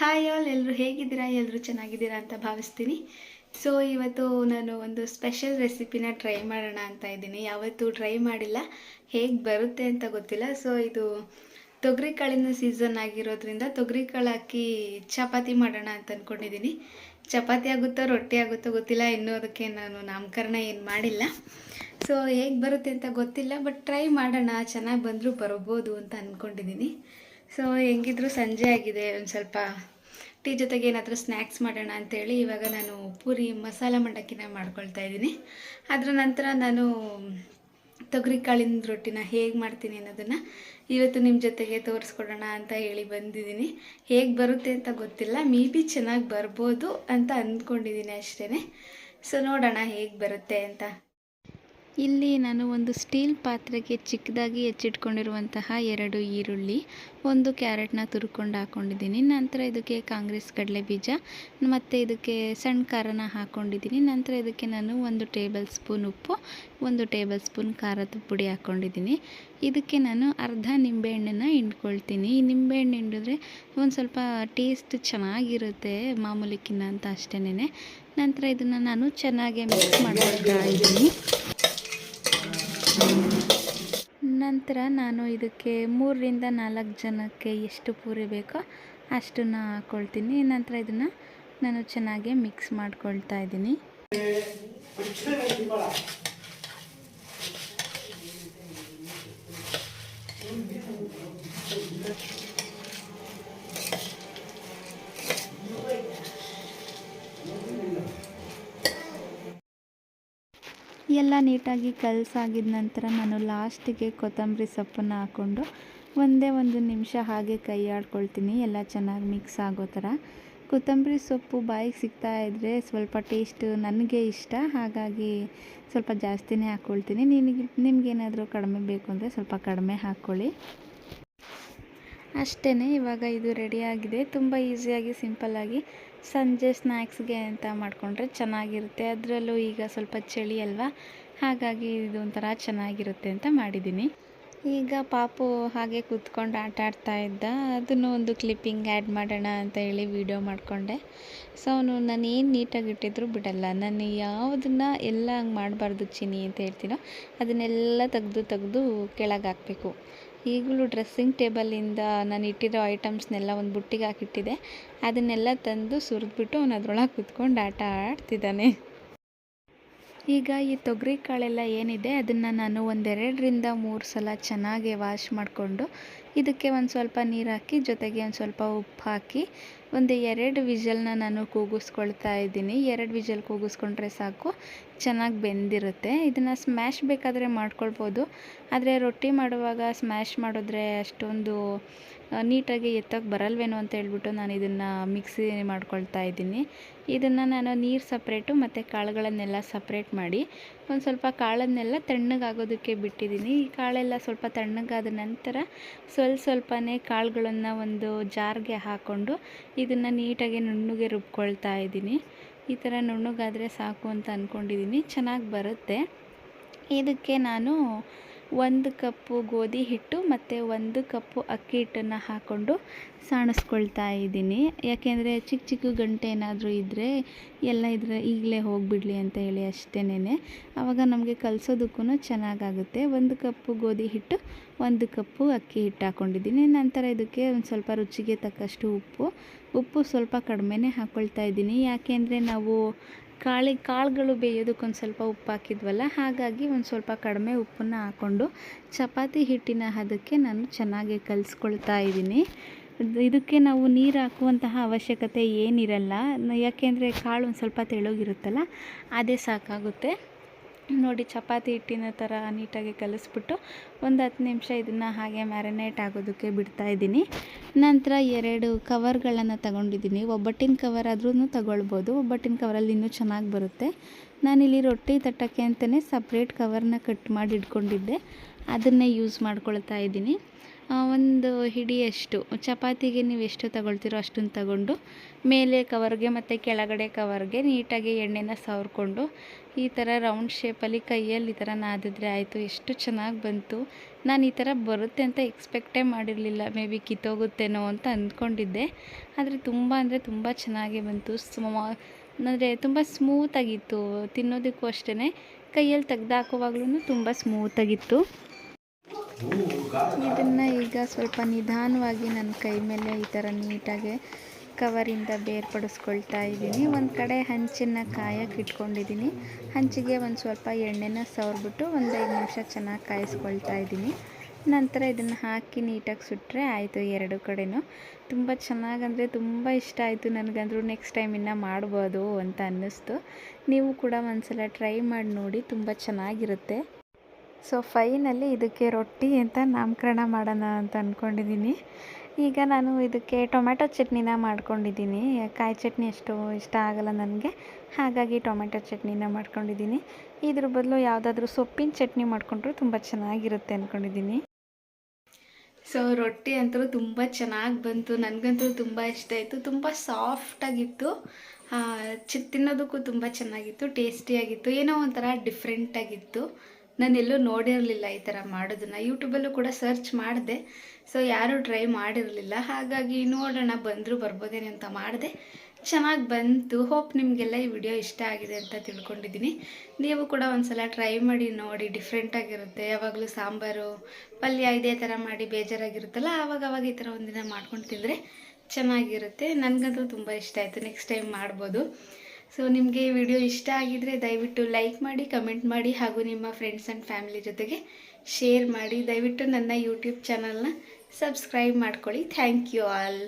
Hi all ಎಲ್ಲರೂ ಹೇಗಿದ್ದೀರಾ? ಎಲ್ಲರೂ ಚೆನ್ನಾಗಿದ್ದೀರಾ ಅಂತ ಭಾವಿಸ್ತೀನಿ. ಸೊ ಇವತ್ತು ನಾನು ಒಂದು ಸ್ಪೆಷಲ್ ರೆಸಿಪಿನ ಟ್ರೈ ಮಾಡೋಣ ಅಂತ ಇದ್ದೀನಿ. ಯಾವತ್ತೂ ಟ್ರೈ ಮಾಡಿಲ್ಲ. ಹೇಗೆ ಬರುತ್ತೆ ಅಂತ ಗೊತ್ತಿಲ್ಲ. ಸೊ ಇದು ತೊಗರಿ ಕಾಳಿನ ಸೀಸನ್ ಆಗಿರೋದ್ರಿಂದ ತೊಗರಿ ಕಾಳು ಹಾಕಿ ಚಪಾತಿ ಮಾಡೋಣ ಅಂತ ಅಂದ್ಕೊಂಡಿದ್ದೀನಿ ಚಪಾತಿ ಆಗುತ್ತೋ, ರೊಟ್ಟಿ ಆಗುತ್ತೋ ಗೊತ್ತಿಲ್ಲ. ಇನ್ನೂ ಅದಕ್ಕೆ ನಾನು ನಾಮಕರಣ ಏನು ಮಾಡಿಲ್ಲ. ಸೊ ಹೇಗೆ ಬರುತ್ತೆ ಅಂತ ಗೊತ್ತಿಲ್ಲ. ಬಟ್ ಟ್ರೈ ಮಾಡೋಣ. ಚೆನ್ನಾಗಿ ಬಂದರೂ ಬರ್ಬೋದು ಅಂತ ಅಂದ್ಕೊಂಡಿದ್ದೀನಿ ಸೊ ಹೆಂಗಿದ್ರು ಸಂಜೆ ಆಗಿದೆ, ಒಂದು ಸ್ವಲ್ಪ ಟೀ ಜೊತೆಗೆ ಏನಾದರೂ ಸ್ನ್ಯಾಕ್ಸ್ ಮಾಡೋಣ ಅಂತೇಳಿ ಇವಾಗ ನಾನು ಪೂರಿ ಮಸಾಲ ಮಂಡಕ್ಕಿನ ಮಾಡ್ಕೊಳ್ತಾ ಇದ್ದೀನಿ. ಅದರ ನಂತರ ನಾನು ತೊಗರಿ ಕಾಳಿನ ರೊಟ್ಟಿನ ಹೇಗೆ ಮಾಡ್ತೀನಿ ಅನ್ನೋದನ್ನು ಇವತ್ತು ನಿಮ್ಮ ಜೊತೆಗೆ ತೋರಿಸ್ಕೊಡೋಣ ಅಂತ ಹೇಳಿ ಬಂದಿದ್ದೀನಿ. ಹೇಗೆ ಬರುತ್ತೆ ಅಂತ ಗೊತ್ತಿಲ್ಲ, ಮೇ ಬಿ ಚೆನ್ನಾಗಿ ಬರ್ಬೋದು ಅಂತ ಅಂದ್ಕೊಂಡಿದ್ದೀನಿ ಅಷ್ಟೇ ಸೊ ನೋಡೋಣ ಹೇಗೆ ಬರುತ್ತೆ ಅಂತ. ಇಲ್ಲಿ ನಾನು ಒಂದು ಸ್ಟೀಲ್ ಪಾತ್ರೆಗೆ ಚಿಕ್ಕದಾಗಿ ಹೆಚ್ಚಿಟ್ಕೊಂಡಿರುವಂತಹ ಎರಡು ಈರುಳ್ಳಿ, ಒಂದು ಕ್ಯಾರೆಟ್ನ ತುರ್ಕೊಂಡು ಹಾಕ್ಕೊಂಡಿದ್ದೀನಿ ನಂತರ ಇದಕ್ಕೆ ಕಾಂಗ್ರೆಸ್ ಕಡಲೆ ಬೀಜ ಮತ್ತು ಇದಕ್ಕೆ ಸಣ್ಣ ಖಾರನ ಹಾಕ್ಕೊಂಡಿದ್ದೀನಿ ನಂತರ ಇದಕ್ಕೆ ನಾನು ಒಂದು ಟೇಬಲ್ ಸ್ಪೂನ್ ಉಪ್ಪು, ಒಂದು ಟೇಬಲ್ ಸ್ಪೂನ್ ಖಾರದ ಪುಡಿ ಹಾಕ್ಕೊಂಡಿದ್ದೀನಿ ಇದಕ್ಕೆ ನಾನು ಅರ್ಧ ನಿಂಬೆಹಣ್ಣನ್ನು ಹಿಂಡ್ಕೊಳ್ತೀನಿ. ಈ ನಿಂಬೆಹಣ್ಣು ಹಿಂಡಿದ್ರೆ ಒಂದು ಸ್ವಲ್ಪ ಟೇಸ್ಟ್ ಚೆನ್ನಾಗಿರುತ್ತೆ ಮಾಮೂಲಿಕ್ಕಿನ್ನ ಅಂತ ಅಷ್ಟೇ ನಂತರ ಇದನ್ನು ನಾನು ಚೆನ್ನಾಗಿ ಮಿಕ್ಸ್ ಮಾಡ್ಕೊಳ್ತಾ ಇದ್ದೀನಿ. ನಂತರ ನಾನು ಇದಕ್ಕೆ ಮೂರರಿಂದ ನಾಲ್ಕು ಜನಕ್ಕೆ ಎಷ್ಟು ಪೂರಿ ಬೇಕೋ ಅಷ್ಟನ್ನು ಹಾಕ್ಕೊಳ್ತೀನಿ ನಂತರ ಇದನ್ನು ನಾನು ಚೆನ್ನಾಗಿ ಮಿಕ್ಸ್ ಮಾಡ್ಕೊಳ್ತಾ ಇದ್ದೀನಿ. ಎಲ್ಲ ನೀಟಾಗಿ ಕಲಸಾಗಿದ ನಂತರ ನಾನು ಲಾಸ್ಟಿಗೆ ಕೊತ್ತಂಬರಿ ಸೊಪ್ಪನ್ನು ಹಾಕ್ಕೊಂಡು ಒಂದೇ ಒಂದು ನಿಮಿಷ ಹಾಗೆ ಕೈ ಆಡ್ಕೊಳ್ತೀನಿ ಎಲ್ಲ ಚೆನ್ನಾಗಿ ಮಿಕ್ಸ್ ಆಗೋ ಥರ. ಕೊತ್ತಂಬರಿ ಸೊಪ್ಪು ಬಾಯಿಗೆ ಸಿಗ್ತಾ ಇದ್ದರೆ ಸ್ವಲ್ಪ ಟೇಸ್ಟ್ ನನಗೆ ಇಷ್ಟ. ಹಾಗಾಗಿ ಸ್ವಲ್ಪ ಜಾಸ್ತಿನೇ ಹಾಕ್ಕೊಳ್ತೀನಿ ನಿನಗೆ, ನಿಮಗೇನಾದರೂ ಕಡಿಮೆ ಬೇಕು ಅಂದರೆ ಸ್ವಲ್ಪ ಕಡಿಮೆ ಹಾಕ್ಕೊಳ್ಳಿ. ಅಷ್ಟೇ ಇವಾಗ ಇದು ರೆಡಿಯಾಗಿದೆ ತುಂಬ ಈಸಿಯಾಗಿ, ಸಿಂಪಲ್ಲಾಗಿ ಸಂಜೆ ಸ್ನ್ಯಾಕ್ಸ್ಗೆ ಅಂತ ಮಾಡಿಕೊಂಡ್ರೆ ಚೆನ್ನಾಗಿರುತ್ತೆ. ಅದರಲ್ಲೂ ಈಗ ಸ್ವಲ್ಪ ಚಳಿ ಅಲ್ವಾ? ಹಾಗಾಗಿ ಇದು ಒಂಥರ ಚೆನ್ನಾಗಿರುತ್ತೆ ಅಂತ ಮಾಡಿದ್ದೀನಿ. ಈಗ ಪಾಪು ಹಾಗೆ ಕೂತ್ಕೊಂಡು ಆಟ ಆಡ್ತಾ ಇದ್ದ. ಅದನ್ನು ಒಂದು ಕ್ಲಿಪ್ಪಿಂಗ್ ಆ್ಯಡ್ ಮಾಡೋಣ ಅಂತ ಹೇಳಿ ವಿಡಿಯೋ ಮಾಡಿಕೊಂಡೆ. ಸೊ ಅವನು ನಾನು ಏನು ನೀಟಾಗಿ ಇಟ್ಟಿದ್ರು ಬಿಡಲ್ಲ. ನಾನು ಯಾವುದನ್ನು ಎಲ್ಲ ಹಂಗೆ ಮಾಡಬಾರ್ದು ಚಿನಿ ಅಂತ ಹೇಳ್ತೀನೋ ಅದನ್ನೆಲ್ಲ ತೆಗೆದು ತೆಗೆದು ಕೆಳಗೆ ಹಾಕಬೇಕು. ಈಗಲೂ ಡ್ರೆಸ್ಸಿಂಗ್ ಟೇಬಲಿಂದ ನಾನು ಇಟ್ಟಿರೋ ಐಟಮ್ಸ್ನೆಲ್ಲ ಒಂದು ಬುಟ್ಟಿಗೆ ಹಾಕಿಟ್ಟಿದ್ದೆ. ಅದನ್ನೆಲ್ಲ ತಂದು ಸುರಿದ್ಬಿಟ್ಟು ಅವನು ಅದರೊಳಗೆ ಕುತ್ಕೊಂಡು ಆಟ ಆಡ್ತಿದ್ದಾನೆ. ಈಗ ಈ ತೊಗರಿ ಕಾಳೆಲ್ಲ ಏನಿದೆ, ಅದನ್ನು ನಾನು ಒಂದೆರಡರಿಂದ ಮೂರು ಸಲ ಚೆನ್ನಾಗಿ ವಾಶ್ ಮಾಡಿಕೊಂಡು ಇದಕ್ಕೆ ಒಂದು ಸ್ವಲ್ಪ ನೀರು ಹಾಕಿ, ಜೊತೆಗೆ ಒಂದು ಸ್ವಲ್ಪ ಉಪ್ಪು ಹಾಕಿ, ಒಂದು ಎರಡು ವಿಷಲನ್ನ ನಾನು ಕೂಗಿಸ್ಕೊಳ್ತಾ ಇದ್ದೀನಿ. ಎರಡು ವಿಜಲ್ ಕೂಗಿಸ್ಕೊಂಡ್ರೆ ಸಾಕು, ಚೆನ್ನಾಗಿ ಬೆಂದಿರುತ್ತೆ. ಇದನ್ನು ಸ್ಮ್ಯಾಶ್ ಬೇಕಾದರೆ ಮಾಡ್ಕೊಳ್ಬೋದು. ಆದರೆ ರೊಟ್ಟಿ ಮಾಡುವಾಗ ಸ್ಮ್ಯಾಶ್ ಮಾಡಿದ್ರೆ ಅಷ್ಟೊಂದು ನೀಟಾಗಿ ಎತ್ತಕ್ಕೆ ಬರಲ್ವೇನೋ ಅಂತ ಹೇಳ್ಬಿಟ್ಟು ನಾನು ಇದನ್ನು ಮಿಕ್ಸಿ ಮಾಡ್ಕೊಳ್ತಾ ಇದ್ದೀನಿ. ಇದನ್ನು ನಾನು ನೀರು ಸಪ್ರೇಟು ಮತ್ತು ಕಾಳುಗಳನ್ನೆಲ್ಲ ಸಪ್ರೇಟ್ ಮಾಡಿ ಒಂದು ಸ್ವಲ್ಪ ಕಾಳನ್ನೆಲ್ಲ ತಣ್ಣಗಾಗೋದಕ್ಕೆ ಬಿಟ್ಟಿದ್ದೀನಿ. ಈ ಕಾಳೆಲ್ಲ ಸ್ವಲ್ಪ ತಣ್ಣಗಾದ ನಂತರ ಸ್ವಲ್ಪ ಸ್ವಲ್ಪನೇ ಕಾಳುಗಳನ್ನು ಒಂದು ಜಾರ್ಗೆ ಹಾಕ್ಕೊಂಡು ಇದನ್ನು ನೀಟಾಗಿ ನುಣ್ಣಗೆ ರುಬ್ಕೊಳ್ತಾ ಇದ್ದೀನಿ. ಈ ಥರ ನುಣ್ಣಗಾದರೆ ಸಾಕು ಅಂತ ಅಂದ್ಕೊಂಡಿದ್ದೀನಿ ಚೆನ್ನಾಗಿ ಬರುತ್ತೆ. ಇದಕ್ಕೆ ನಾನು ಒಂದು ಕಪ್ಪು ಗೋಧಿ ಹಿಟ್ಟು ಮತ್ತು ಒಂದು ಕಪ್ಪು ಅಕ್ಕಿ ಹಿಟ್ಟನ್ನು ಹಾಕ್ಕೊಂಡು ಸಾಣಿಸ್ಕೊಳ್ತಾ ಇದ್ದೀನಿ. ಯಾಕೆಂದರೆ ಚಿಕ್ಕ ಚಿಕ್ಕ ಗಂಟೆ ಏನಾದರೂ ಇದ್ದರೆ ಎಲ್ಲ ಇದ್ರೆ ಈಗಲೇ ಹೋಗಿಬಿಡಲಿ ಅಂತ ಹೇಳಿ ಅಷ್ಟೇನೆ ಆವಾಗ ನಮಗೆ ಕಲಿಸೋದಕ್ಕೂ ಚೆನ್ನಾಗಾಗುತ್ತೆ. ಒಂದು ಕಪ್ಪು ಗೋಧಿ ಹಿಟ್ಟು, ಒಂದು ಕಪ್ಪು ಅಕ್ಕಿ ಹಿಟ್ಟು ಹಾಕ್ಕೊಂಡಿದ್ದೀನಿ ನಂತರ ಇದಕ್ಕೆ ಒಂದು ಸ್ವಲ್ಪ ರುಚಿಗೆ ತಕ್ಕಷ್ಟು ಉಪ್ಪು. ಉಪ್ಪು ಸ್ವಲ್ಪ ಕಡಿಮೆನೇ ಹಾಕ್ಕೊಳ್ತಾ ಇದ್ದೀನಿ. ಯಾಕೆಂದರೆ ನಾವು ಕಾಳಿ ಕಾಳುಗಳು ಬೇಯೋದಕ್ಕೊಂದು ಸ್ವಲ್ಪ ಉಪ್ಪು ಹಾಕಿದ್ವಲ್ಲ, ಹಾಗಾಗಿ ಒಂದು ಸ್ವಲ್ಪ ಕಡಿಮೆ ಉಪ್ಪನ್ನು ಹಾಕ್ಕೊಂಡು ಚಪಾತಿ ಹಿಟ್ಟಿನ ಹದಕ್ಕೆ ನಾನು ಚೆನ್ನಾಗಿ ಕಲಿಸ್ಕೊಳ್ತಾ ಇದ್ದೀನಿ. ಇದಕ್ಕೆ ನಾವು ನೀರು ಹಾಕುವಂತಹ ಅವಶ್ಯಕತೆ ಏನಿರಲ್ಲ, ಯಾಕೆಂದರೆ ಕಾಳು ಒಂದು ಸ್ವಲ್ಪ ತೆಳುಗಿರುತ್ತಲ್ಲ ಅದೇ ಸಾಕಾಗುತ್ತೆ. ನೋಡಿ ಚಪಾತಿ ಹಿಟ್ಟಿನ ಥರ ನೀಟಾಗಿ ಕಲಿಸ್ಬಿಟ್ಟು ಒಂದು ಹತ್ತು ನಿಮಿಷ ಇದನ್ನು ಹಾಗೆ ಮ್ಯಾರಿನೇಟ್ ಆಗೋದಕ್ಕೆ ಬಿಡ್ತಾ ಇದ್ದೀನಿ. ನಂತರ ಎರಡು ಕವರ್ಗಳನ್ನು ತಗೊಂಡಿದ್ದೀನಿ. ಒಬ್ಬಟ್ಟಿನ ಕವರ್ ಆದ್ರೂ ತಗೊಳ್ಬೋದು. ಒಬ್ಬಟ್ಟಿನ ಕವರಲ್ಲಿ ಇನ್ನೂ ಚೆನ್ನಾಗಿ ಬರುತ್ತೆ. ನಾನಿಲ್ಲಿ ರೊಟ್ಟಿ ತಟ್ಟಕ್ಕೆ ಅಂತಲೇ ಸಪ್ರೇಟ್ ಕವರ್ನ ಕಟ್ ಮಾಡಿ ಇಟ್ಕೊಂಡಿದ್ದೆ. ಅದನ್ನೇ ಯೂಸ್ ಮಾಡ್ಕೊಳ್ತಾ ಇದ್ದೀನಿ. ಒಂದು ಹಿಡಿಯಷ್ಟು. ಚಪಾತಿಗೆ ನೀವು ಎಷ್ಟು ತಗೊಳ್ತೀರೋ ಅಷ್ಟನ್ನು ತಗೊಂಡು, ಮೇಲೆ ಕವರ್ಗೆ ಮತ್ತು ಕೆಳಗಡೆ ಕವರ್ಗೆ ನೀಟಾಗಿ ಎಣ್ಣೆನ ಸವರ್ಕೊಂಡು, ಈ ಥರ ರೌಂಡ್ ಶೇಪಲ್ಲಿ ಕೈಯಲ್ಲಿ ಈ ಥರ ನಾದಿದ್ರೆ ಆಯಿತು, ಎಷ್ಟು ಚೆನ್ನಾಗಿ ಬಂತು. ನಾನು ಈ ಥರ ಬರುತ್ತೆ ಅಂತ ಎಕ್ಸ್ಪೆಕ್ಟೇ ಮಾಡಿರಲಿಲ್ಲ. ಮೇ ಬಿ ಕಿತ್ತೋಗುತ್ತೇನೋ ಅಂತ ಅಂದ್ಕೊಂಡಿದ್ದೆ. ಆದರೆ ತುಂಬ ಅಂದರೆ ತುಂಬ ಚೆನ್ನಾಗಿ ಬಂತು. ಸ್ಮಾ, ಅಂದರೆ ತುಂಬ ಸ್ಮೂತಾಗಿತ್ತು. ತಿನ್ನೋದಕ್ಕೂ ಅಷ್ಟೇ ಕೈಯಲ್ಲಿ ತೆಗ್ದು ಹಾಕುವಾಗ್ಲೂ ತುಂಬ ಸ್ಮೂತಾಗಿತ್ತು. ಇದನ್ನು ಈಗ ಸ್ವಲ್ಪ ನಿಧಾನವಾಗಿ ನನ್ನ ಕೈ ಮೇಲೆ ಈ ಥರ ನೀಟಾಗಿ ಕವರಿಂದ ಬೇರ್ಪಡಿಸ್ಕೊಳ್ತಾ ಇದ್ದೀನಿ. ಒಂದು ಕಡೆ ಹಂಚನ್ನು ಕಾಯಕ್ಕೆ ಇಟ್ಕೊಂಡಿದ್ದೀನಿ. ಹಂಚಿಗೆ ಒಂದು ಸ್ವಲ್ಪ ಎಣ್ಣೆನ ಸವರ್ಬಿಟ್ಟು ಒಂದು ಐದು ನಿಮಿಷ ಚೆನ್ನಾಗಿ ಕಾಯಿಸ್ಕೊಳ್ತಾ ಇದ್ದೀನಿ. ನಂತರ ಇದನ್ನು ಹಾಕಿ ನೀಟಾಗಿ ಸುಟ್ಟರೆ ಆಯಿತು ಎರಡು ಕಡೆನೂ. ತುಂಬ ಚೆನ್ನಾಗಂದರೆ ತುಂಬ ಇಷ್ಟ ಆಯಿತು ನನಗಂದ್ರೂ ನೆಕ್ಸ್ಟ್ ಟೈಮ್ ಇನ್ನು ಮಾಡ್ಬೋದು ಅಂತ ಅನ್ನಿಸ್ತು. ನೀವು ಕೂಡ ಒಂದ್ಸಲ ಟ್ರೈ ಮಾಡಿ ನೋಡಿ, ತುಂಬ ಚೆನ್ನಾಗಿರುತ್ತೆ. ಸೊ ಫೈನಲ್ಲಿ ಇದಕ್ಕೆ ರೊಟ್ಟಿ ಅಂತ ನಾಮಕರಣ ಮಾಡೋಣ ಅಂತ ಅಂದ್ಕೊಂಡಿದ್ದೀನಿ ಈಗ ನಾನು ಇದಕ್ಕೆ ಟೊಮೆಟೊ ಚಟ್ನಿನ ಮಾಡ್ಕೊಂಡಿದ್ದೀನಿ. ಕಾಯಿ ಚಟ್ನಿ ಅಷ್ಟು ಇಷ್ಟ ಆಗಲ್ಲ ನನಗೆ. ಹಾಗಾಗಿ ಟೊಮೆಟೊ ಚಟ್ನಿನ ಮಾಡ್ಕೊಂಡಿದ್ದೀನಿ. ಇದ್ರ ಬದಲು ಯಾವುದಾದ್ರೂ ಸೊಪ್ಪಿನ ಚಟ್ನಿ ಮಾಡಿಕೊಂಡ್ರು ತುಂಬ ಚೆನ್ನಾಗಿರುತ್ತೆ ಅಂದ್ಕೊಂಡಿದ್ದೀನಿ ಸೊ ರೊಟ್ಟಿ ಅಂತೂ ತುಂಬ ಚೆನ್ನಾಗಿ ಬಂತು. ನನಗಂತೂ ತುಂಬ ಇಷ್ಟ ಆಯಿತು. ತುಂಬ ಸಾಫ್ಟಾಗಿತ್ತು ತಿನ್ನೋದಕ್ಕೂ ತುಂಬ ಚೆನ್ನಾಗಿತ್ತು. ಟೇಸ್ಟಿಯಾಗಿತ್ತು ಏನೋ ಒಂಥರ ಡಿಫ್ರೆಂಟಾಗಿತ್ತು ನಾನೆಲ್ಲೂ ನೋಡಿರಲಿಲ್ಲ ಈ ಥರ ಮಾಡೋದನ್ನು. ಯೂಟ್ಯೂಬಲ್ಲೂ ಕೂಡ ಸರ್ಚ್ ಮಾಡಿದೆ. ಸೊ ಯಾರೂ ಟ್ರೈ ಮಾಡಿರಲಿಲ್ಲ. ಹಾಗಾಗಿ ನೋಡೋಣ, ಬಂದರೂ ಬರ್ಬೋದೇನೆ ಅಂತ ಮಾಡಿದೆ. ಚೆನ್ನಾಗಿ ಬಂತು. ಹೋಪ್ ನಿಮಗೆಲ್ಲ ಈ ವಿಡಿಯೋ ಇಷ್ಟ ಆಗಿದೆ ಅಂತ ತಿಳ್ಕೊಂಡಿದ್ದೀನಿ. ನೀವು ಕೂಡ ಒಂದ್ಸಲ ಟ್ರೈ ಮಾಡಿ ನೋಡಿ. ಡಿಫ್ರೆಂಟಾಗಿರುತ್ತೆ ಯಾವಾಗಲೂ ಸಾಂಬಾರು, ಪಲ್ಯ ಇದೇ ಥರ ಮಾಡಿ ಬೇಜಾರಾಗಿರುತ್ತಲ್ಲ, ಆವಾಗ ಆವಾಗ ಈ ಥರ ಒಂದಿನ ಮಾಡ್ಕೊಂಡು ತಿಂದರೆ ಚೆನ್ನಾಗಿರುತ್ತೆ. ನನಗಂತೂ ತುಂಬ ಇಷ್ಟ ಆಯಿತು. ನೆಕ್ಸ್ಟ್ ಟೈಮ್ ಮಾಡ್ಬೋದು. ಸೊ ನಿಮಗೆ ಈ ವಿಡಿಯೋ ಇಷ್ಟ ಆಗಿದರೆ ದಯವಿಟ್ಟು ಲೈಕ್ ಮಾಡಿ ಕಮೆಂಟ್ ಮಾಡಿ ಹಾಗೂ ನಿಮ್ಮ ಫ್ರೆಂಡ್ಸ್ ಆ್ಯಂಡ್ ಫ್ಯಾಮಿಲಿ ಜೊತೆಗೆ ಶೇರ್ ಮಾಡಿ. ದಯವಿಟ್ಟು ನನ್ನ ಯೂಟ್ಯೂಬ್ ಚಾನಲ್ನ ಸಬ್ಸ್ಕ್ರೈಬ್ ಮಾಡ್ಕೊಳ್ಳಿ. Thank you all